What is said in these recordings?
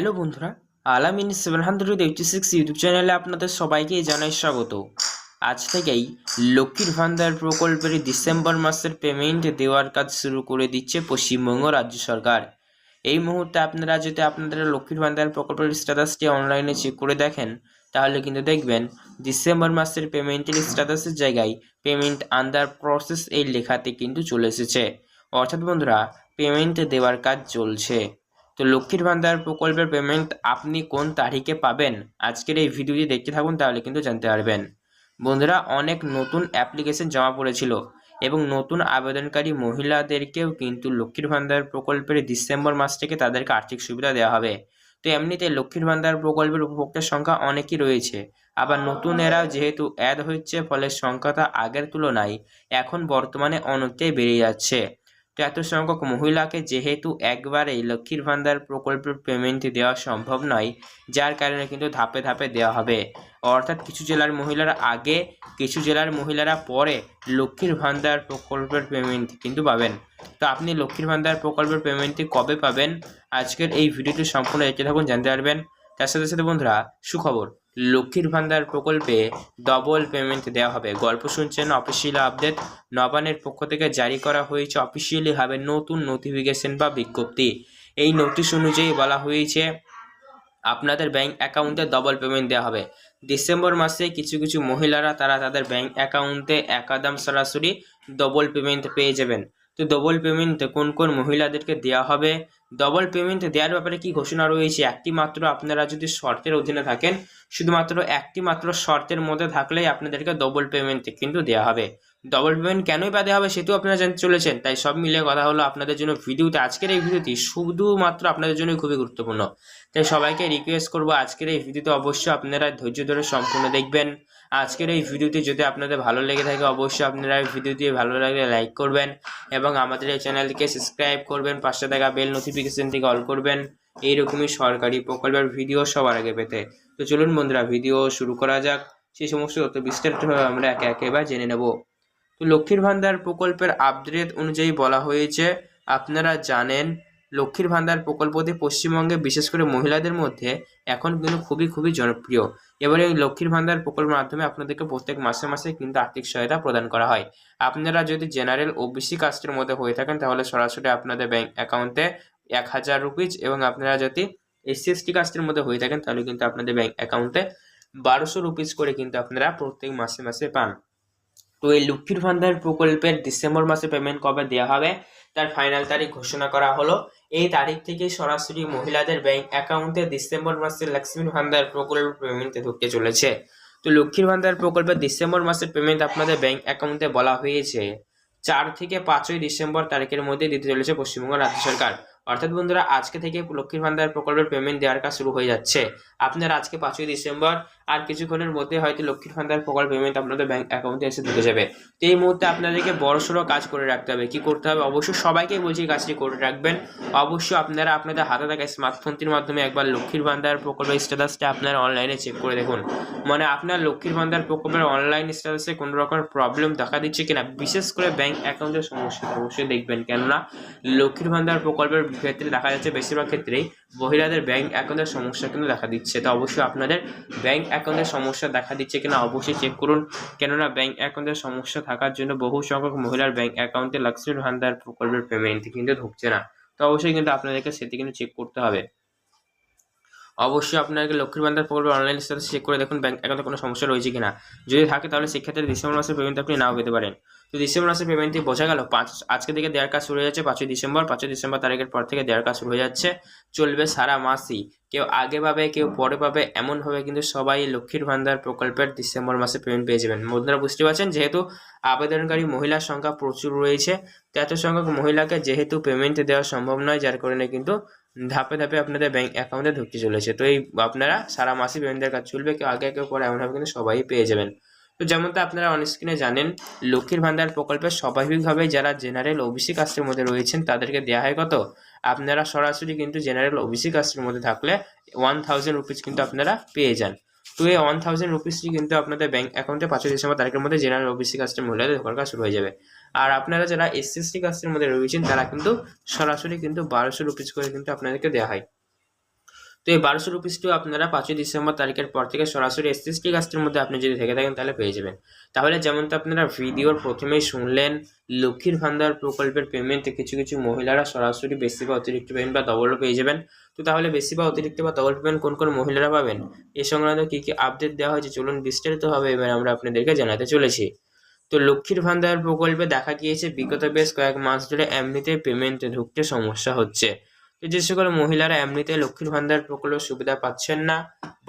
Hello বন্ধুরা, Alamin seven hundred eighty six YouTube চ্যানেলে আপনাদের সবাইকে জানাই স্বাগত। আজ থেকেই লক্ষ্মীর ভান্ডার প্রকল্পের ডিসেম্বর মাসের পেমেন্ট দেওয়ার কাজ শুরু করে দিচ্ছে পশ্চিমবঙ্গ রাজ্য সরকার। এই মুহূর্তে আপনারা যদি আপনাদের লক্ষ্মীর ভান্ডার প্রকল্পের স্ট্যাটাসটি অনলাইনে চেক করে দেখেন, তাহলে কিন্তু দেখবেন ডিসেম্বর মাসের পেমেন্টের স্ট্যাটাসের জায়গায় পেমেন্ট আন্ডার প্রসেস এই লেখাতে কিন্তু চলে এসেছে। অর্থাৎ বন্ধুরা পেমেন্ট দেওয়ার কাজ চলছে। তো লক্ষ্মীর ভান্ডার প্রকল্পের পেমেন্ট আপনি কোন তারিখে পাবেন? আজকের এই ভিডিওটি দেখতে থাকুন, তাহলে কিন্তু জানতে পারবেন। বন্ধুরা, অনেক নতুন অ্যাপ্লিকেশন জমা পড়েছিল এবং নতুন আবেদনকারী মহিলাদেরকেও কিন্তু লক্ষ্মীর ভান্ডার প্রকল্পের ডিসেম্বর মাস থেকে তাদেরকে আর্থিক সুবিধা দেওয়া হবে। তো এমনিতে লক্ষ্মীর ভান্ডার প্রকল্পের উপভোক্তার সংখ্যা অনেকই রয়েছে। আবার নতুন এরা যেহেতু অ্যাড হচ্ছে, ফলে সংখ্যাটা আগের তুলনায় এখন বর্তমানে অনেকটাই বেড়ে যাচ্ছে। তো এত সংখ্যক মহিলাকে যেহেতু একবারেই লক্ষ্মীর ভান্ডার প্রকল্পের পেমেন্ট দেওয়া সম্ভব নয়, যার কারণে কিন্তু ধাপে ধাপে দেওয়া হবে। অর্থাৎ কিছু জেলার মহিলারা আগে, কিছু জেলার মহিলারা পরে লক্ষ্মীর ভান্ডার প্রকল্পের পেমেন্ট কিন্তু পাবেন। তো আপনি লক্ষ্মীর ভান্ডার প্রকল্পের পেমেন্টটি কবে পাবেন? আজকের এই ভিডিওটি সম্পূর্ণ দেখতে থাকুন, জানতে পারবেন। তার সাথে সাথে বন্ধুরা, সুখবর। লক্ষ্মীর ভান্ডার প্রকল্পে ডবল পেমেন্ট দেওয়া হবে। গল্প শুনছেন অফিসিয়াল আপডেট নবানের পক্ষ থেকে জারি করা হয়েছে অফিসিয়ালি ভাবে নতুন নোটিফিকেশন বা বিজ্ঞপ্তি। এই নোটিশ অনুযায়ী বলা হয়েছে, আপনাদের ব্যাংক অ্যাকাউন্টে ডবল পেমেন্ট দেওয়া হবে। ডিসেম্বর মাসে কিছু কিছু মহিলারা, তারা তাদের ব্যাংক অ্যাকাউন্টে একাদাম সরাসরি ডবল পেমেন্ট পেয়ে যাবেন। তো ডবল পেমেন্ট কোন কোন মহিলাদেরকে দেওয়া হবে? ডবল পেমেন্ট দেওয়ার ব্যাপারে কি ঘোষণা রয়েছে? একটি মাত্র আপনারা যদি শর্তের অধীনে থাকেন, শুধুমাত্র একটি মাত্র শর্তের মধ্যে থাকলেই আপনাদেরকে ডবল পেমেন্ট কিন্তু দেওয়া হবে। ডবল পেমেন্ট কেনই বা দেওয়া হবে সেটাও আপনারা জানতে চলেছেন। তাই সব মিলিয়ে কথা হলো আপনাদের জন্য ভিডিওতে। আজকের এই ভিডিওটি শুধুমাত্র আপনাদের জন্য খুবই গুরুত্বপূর্ণ। তাই সবাইকে রিকোয়েস্ট করব আজকের এই ভিডিওতে অবশ্যই আপনারা ধৈর্য ধরে সম্পূর্ণ দেখবেন। আজকের এই ভিডিওটি যদি আপনাদের ভালো লেগে থাকে, অবশ্যই আপনারা এই ভিডিওটি ভালো লাগলে লাইক করবেন এবং আমাদের এই চ্যানেলটিকে সাবস্ক্রাইব করবেন, পাশে থাকা বেল নোটিফিকেশনটিকে অল করবেন। এইরকমই সরকারি প্রকল্পের ভিডিও সবার আগে পেতে। তো চলুন বন্ধুরা ভিডিও শুরু করা যাক। সেই সমস্ত তথ্য বিস্তারিতভাবে আমরা একে একে এবার জেনে নেব। তো লক্ষ্মীর ভান্ডার প্রকল্পের আপডেট অনুযায়ী বলা হয়েছে, আপনারা জানেন, লক্ষ্মীর ভান্ডার প্রকল্পটি পশ্চিমবঙ্গে, বিশেষ করে মহিলাদের মধ্যে, এখন কিন্তু খুবই খুবই জনপ্রিয়। এবারে এই লক্ষ্মীর ভান্ডার প্রকল্পের মাধ্যমে আপনাদেরকে প্রত্যেক মাসে মাসে কিন্তু আর্থিক সহায়তা প্রদান করা হয়। আপনারা যদি জেনারেল ওবিসি কাস্টের মধ্যে হয়ে থাকেন, তাহলে সরাসরি আপনাদের ব্যাংক অ্যাকাউন্টে এক হাজার রুপিজ এবং আপনারা যদি এসসি এসটি কাস্টের মধ্যে হয়ে থাকেন, তাহলে কিন্তু আপনাদের ব্যাংক অ্যাকাউন্টে বারোশো রুপিজ করে কিন্তু আপনারা প্রত্যেক মাসে মাসে পান। তো এই লক্ষ্মীর ভান্ডার প্রকল্পের ডিসেম্বর মাসে পেমেন্ট কবে দেওয়া হবে? তার ফাইনাল তারিখ ঘোষণা করা হলো। এই তারিখ থেকে সরাসরি মহিলাদের ব্যাংক অ্যাকাউন্টে ডিসেম্বর মাসে লক্ষ্মীর ভান্ডার প্রকল্প পেমেন্টে ঢুকতে চলেছে। তো লক্ষ্মীর ভান্ডার প্রকল্পের ডিসেম্বর মাসের পেমেন্ট আপনাদের ব্যাংক অ্যাকাউন্টে বলা হয়েছে। চার থেকে পাঁচই ডিসেম্বর তারিখের মধ্যে দিতে চলেছে পশ্চিমবঙ্গ রাজ্য সরকার। অর্থাৎ বন্ধুরা, আজকে থেকে লক্ষ্মীর ভান্ডার প্রকল্পের পেমেন্ট দেওয়ার কাজ শুরু হয়ে যাচ্ছে। আপনার আজকে পাঁচই ডিসেম্বর আর কিছুক্ষণের মধ্যে হয়তো লক্ষ্মীর ভান্ডার প্রকল্প পেমেন্ট আপনাদের ব্যাংক অ্যাকাউন্টে এসে ঢুকে যাবে। তো এই মুহূর্তে আপনাদেরকে বড়সড় কাজ করে রাখতে হবে। কি করতে হবে? অবশ্যই সবাইকে বলছি কাজটি করে রাখবেন। অবশ্যই আপনারা আপনাদের হাতে থাকা স্মার্টফোনটির মাধ্যমে একবার লক্ষ্মীর ভান্ডার প্রকল্পের স্ট্যাটাসটা আপনারা অনলাইনে চেক করে দেখুন। মানে আপনার লক্ষ্মীর ভান্ডার প্রকল্পের অনলাইন স্ট্যাটাসে কোনো রকমের প্রবলেম দেখা দিচ্ছে কিনা? বিশেষ করে ব্যাংক অ্যাকাউন্টের সমস্যা অবশ্যই দেখবেন। কেননা, লক্ষ্মীর ভান্ডার প্রকল্পের ক্ষেত্রে দেখা যাচ্ছে বেশিরভাগ ক্ষেত্রেই মহিলাদের ব্যাংক অ্যাকাউন্টের সমস্যা কিন্তু দেখা দিচ্ছে। তো অবশ্যই আপনাদের ব্যাংক অ্যাকাউন্টের সমস্যা দেখা দিচ্ছে কিনা অবশ্যই চেক করুন। কেননা ব্যাংক অ্যাকাউন্টের সমস্যা থাকার জন্য বহু সংখ্যক মহিলার ব্যাংক অ্যাকাউন্টে লক্ষ্মীর ভান্ডার প্রকল্পের পেমেন্ট কিন্তু ঢুকছে না। তো অবশ্যই কিন্তু আপনাদেরকে সেটি কিন্তু চেক করতে হবে। অবশ্যই আপনাকে লক্ষ্মীর ভান্ডার প্রকল্পের অনলাইন স্ট্যাটাস চেক করে দেখুন, ব্যাংক অ্যাকাউন্টে কোনো সমস্যা রয়েছে কিনা। যদি থাকে তাহলে সেক্ষেত্রে ডিসেম্বর মাসের পেমেন্ট আপনি নাও পেতে পারেন। তো ডিসেম্বর মাসের পেমেন্টটি বোঝা গেল। পাঁচ, আজকে থেকে দেওয়ার কাজ শুরু হয়ে যাচ্ছে পাঁচই ডিসেম্বর। পাঁচই ডিসেম্বর তারিখের পর থেকে দেওয়ার কাজ শুরু হয়ে যাচ্ছে। চলবে সারা মাসই। কেউ আগে পাবে, কেউ পরে পাবে। এমনভাবে কিন্তু সবাই লক্ষ্মীর ভান্ডার প্রকল্পের ডিসেম্বর মাসে পেমেন্ট পেয়ে যাবেন। বন্ধুরা, বুঝতে পারছেন? যেহেতু আবেদনকারী মহিলার সংখ্যা প্রচুর রয়েছে, তো এত সংখ্যক মহিলাকে যেহেতু পেমেন্ট দেওয়া সম্ভব নয়, যার কারণে কিন্তু ধাপে ধাপে আপনাদের ব্যাংক অ্যাকাউন্টে ঢুকতে চলেছে। তো এই আপনারা সারা মাসে পেমেন্টের কাজ চলবে। কেউ আগে, কেউ পরে এমনভাবে কিন্তু সবাই পেয়ে যাবেন। তো যেমনটা আপনারা অন স্ক্রিনে জানেন, লক্ষ্মীর ভান্ডার প্রকল্পে স্বাভাবিকভাবে যারা জেনারেল ওবিসি কাস্টের মধ্যে রয়েছেন, তাদেরকে দেওয়া হয় কত? আপনারা সরাসরি কিন্তু জেনারেল ওবিসি কাস্টের মধ্যে থাকলে ওয়ান থাউজেন্ড রুপিস কিন্তু আপনারা পেয়ে যান। তো এই ওয়ান থাউজেন্ড রুপিসটি কিন্তু আপনাদের ব্যাঙ্ক অ্যাকাউন্টে পাঁচই ডিসেম্বর তারিখের মধ্যে জেনারেল ওবিসি কাস্টের মহিলাদের কাজ শুরু হয়ে যাবে। আর আপনারা যারা এসসি এসটি কাস্টের মধ্যে রয়েছেন, তারা কিন্তু সরাসরি কিন্তু বারোশো রুপিস করে কিন্তু আপনাদেরকে দেওয়া হয়। তো এই বারোশো রুপিসটিও আপনারা পাঁচই ডিসেম্বর তারিখের পর থেকে সরাসরি এসএসটি কাস্টের মধ্যে আপনি যদি থেকে থাকেন, তাহলে পেয়ে যাবেন। তাহলে যেমন তো আপনারা ভিডিওর প্রথমেই শুনলেন, লক্ষ্মীর ভান্ডার প্রকল্পের পেমেন্টে কিছু কিছু মহিলারা সরাসরি বেশি বা অতিরিক্ত পেমেন্ট বা ডবলও পেয়ে যাবেন। তো তাহলে বেশি বা অতিরিক্ত বা ডবল পেমেন্ট কোন কোন মহিলারা পাবেন? এ সংক্রান্ত কী কী আপডেট দেওয়া হয়েছে চলুন বিস্তারিতভাবে এবার আমরা আপনাদেরকে জানাতে চলেছি। তো লক্ষ্মীর ভান্ডার প্রকল্পে দেখা গিয়েছে, বিগত বেশ কয়েক মাস ধরে এমনিতে পেমেন্টে ঢুকতে সমস্যা হচ্ছে। যে সকল মহিলারা এমনিতে লক্ষ্মীর ভান্ডার প্রকল্প সুবিধা পাচ্ছেন না,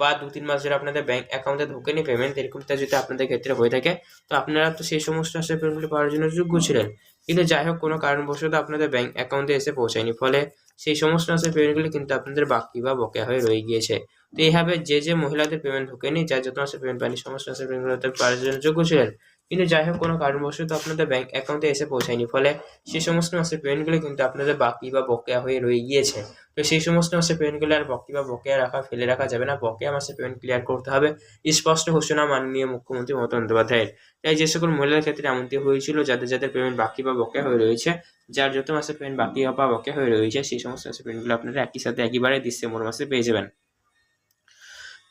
বা দু তিন মাস ধরে আপনাদের ব্যাংক অ্যাকাউন্টে ঢোকেনি পেমেন্ট এরকমটা যদি আপনাদের ক্ষেত্রে হয়ে থাকে, তো আপনারা তো সেই সমস্ত আসলে পেমেন্টগুলি পাওয়ার জন্য যোগ্য ছিলেন। কিন্তু যাই হোক, কোনো কারণবশত আপনাদের ব্যাংক অ্যাকাউন্টে এসে পৌঁছায়নি, ফলে সেই সমস্ত আসলে পেমেন্টগুলি কিন্তু আপনাদের বাকি বা বকেয়া হয়ে রয়ে গিয়েছে। তো এইভাবে যে যে মহিলাদের পেমেন্ট ঢোকেনি, যার যত মাসে পেমেন্ট পায়নি, সমস্ত মাসের পেমেন্টগুলো পাওয়ার জন্য যোগ্য ছিলেন কিন্তু যাই হোক, কোনো কারণবশত আপনাদের ব্যাংক অ্যাকাউন্টে এসে পৌঁছায়নি। ফলে সেই সমস্ত মাসের পেমেন্টগুলো কিন্তু আপনাদের বাকি বা বকেয়া হয়ে রয়ে গিয়েছে। তো সেই সমস্ত মাসের পেমেন্টগুলো আর বাকি বা বকেয়া রাখা, ফেলে রাখা যাবে না। বকেয়া মাসের পেমেন্ট ক্লিয়ার করতে হবে। স্পষ্ট ঘোষণা মাননীয় মুখ্যমন্ত্রী মমতা বন্দ্যোপাধ্যায়ের। তাই যে সকল মহিলাদের ক্ষেত্রে এমনটি হয়েছিল, যাদের যাদের পেমেন্ট বাকি বা বকেয়া হয়ে রয়েছে, যার যত মাসের পেমেন্ট বাকি বা বকেয়া হয়ে রয়েছে, সেই সমস্ত মাসের পেমেন্টগুলো আপনারা একই সাথে, একইবারে ডিসেম্বর মাসে পেয়ে যাবেন।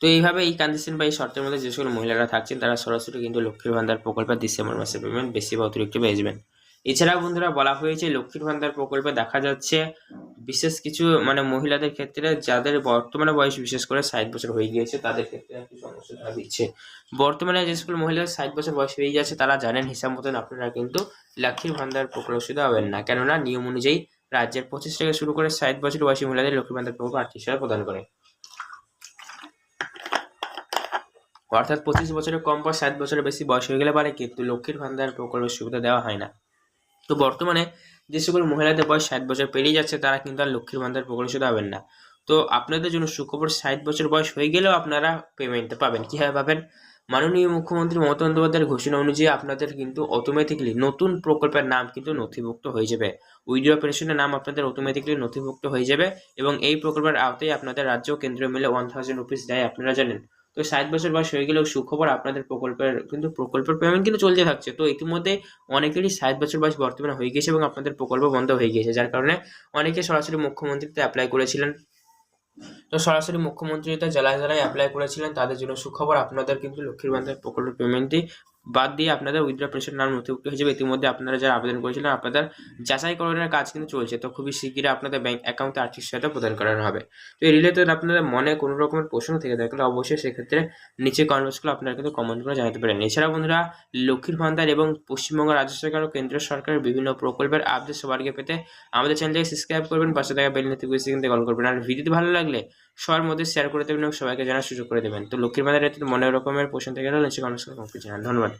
তো এইভাবে এই কন্ডিশন বা এই শর্তের মধ্যে যে সকল মহিলারা থাকছেন, তারা সরাসরি কিন্তু লক্ষ্মীর ভান্ডার প্রকল্পে ডিসেম্বর মাসে পেমেন্ট বেশি বা অতিরিক্ত পেয়ে যাবেন। এছাড়াও বন্ধুরা বলা হয়েছে, লক্ষ্মীর ভান্ডার প্রকল্পে দেখা যাচ্ছে বিশেষ কিছু মানে মহিলাদের ক্ষেত্রে যাদের বর্তমানে বয়স বিশেষ করে ষাট বছর হয়ে গিয়েছে, তাদের ক্ষেত্রে একটু সমস্যা দেখা দিচ্ছে। বর্তমানে যে সকল মহিলাদের ষাট বছর বয়স হয়ে যাচ্ছে, তারা জানেন হিসাব মতন আপনারা কিন্তু লক্ষ্মীর ভান্ডার প্রকল্প শুধু হবেন না। কেননা নিয়ম অনুযায়ী রাজ্যের পঁচিশ থেকে শুরু করে ষাট বছর বয়সী মহিলাদের লক্ষ্মীর ভান্ডার প্রকল্প আর্থিক সেবা প্রদান করে। অর্থাৎ পঁচিশ বছরের কম বা ষাট বছরের বেশি বয়স হয়ে গেলে পারে কিন্তু লক্ষ্মীর ভান্ডার প্রকল্পের সুবিধা দেওয়া হয় না। তো বর্তমানে যে সকল মহিলাদের বয়স ষাট বছর পেরিয়ে যাচ্ছে, তারা কিন্তু আর লক্ষ্মীর ভান্ডার প্রকল্প শুধু পাবেন না। তো আপনাদের জন্য সুখবর, ষাট বছর বয়স হয়ে গেলেও আপনারা পেমেন্টটা পাবেন। কীভাবে পাবেন? মাননীয় মুখ্যমন্ত্রী মমতা বন্দ্যোপাধ্যায়ের ঘোষণা অনুযায়ী আপনাদের কিন্তু অটোমেটিকলি নতুন প্রকল্পের নাম কিন্তু নথিভুক্ত হয়ে যাবে। উইডিও অপারেশনের নাম আপনাদের অটোমেটিকলি নথিভুক্ত হয়ে যাবে এবং এই প্রকল্পের আওতায় আপনাদের রাজ্য কেন্দ্র মিলে ওয়ান থাউজেন্ড রুপিস দেয়। আপনারা জানেন তো ষাট বছর বয়স হয়ে গেলেও সুখবর আপনাদের প্রকল্পের কিন্তু প্রকল্পের পেমেন্ট কিন্তু চলতে থাকছে। তো ইতিমধ্যে অনেকেরই ষাট বছর বয়স বর্তমানে হয়ে গেছে এবং আপনাদের প্রকল্প বন্ধ হয়ে গিয়েছে, যার কারণে অনেকে সরাসরি মুখ্যমন্ত্রীতে অ্যাপ্লাই করেছিলেন। তো সরাসরি মুখ্যমন্ত্রীতে জেলায় জেলায় অ্যাপ্লাই করেছিলেন, তাদের জন্য সুখবর আপনাদের কিন্তু লক্ষ্মীর বান্ধবের প্রকল্পের পেমেন্টটি বাদ দিয়ে আপনাদের উইথড্র পেনশন নাম নথিভুক্ত হয়ে যাবে ইতিমধ্যে আপনারা যারা আবেদন করেছিলেন, আপনাদের যাচাইকরণের কাজ কিন্তু চলছে। তো খুবই শীঘ্রই আপনাদের ব্যাংক অ্যাকাউন্টে আর্থিক সহায়তা প্রদান করানো হবে। তো এই রিলেটেড আপনাদের মনে কোনো রকমের প্রশ্ন থেকে থাকলে অবশ্যই সেক্ষেত্রে নিচে কমেন্টসগুলো আপনারা কিন্তু কমেন্ট করে জানাতে পারেন। এছাড়া বন্ধুরা লক্ষ্মীর ভান্ডার এবং পশ্চিমবঙ্গ রাজ্য সরকার ও কেন্দ্র সরকারের বিভিন্ন প্রকল্পের আপডেট সবার আগে পেতে আমাদের চ্যানেলটাকে সাবস্ক্রাইব করবেন, পাশে থাকা বেল নোটিফিকেশন কিন্তু কল করবেন। আর ভিডিওটি ভালো লাগলে সবার মধ্যে শেয়ার করে দেবেন এবং সবাইকে জানার সুযোগ করে দেবেন। তো লক্ষ্মীর ভান্ডারের মনে রকমের প্রশ্ন থেকে গেলে কমেন্টস করে জানান। ধন্যবাদ।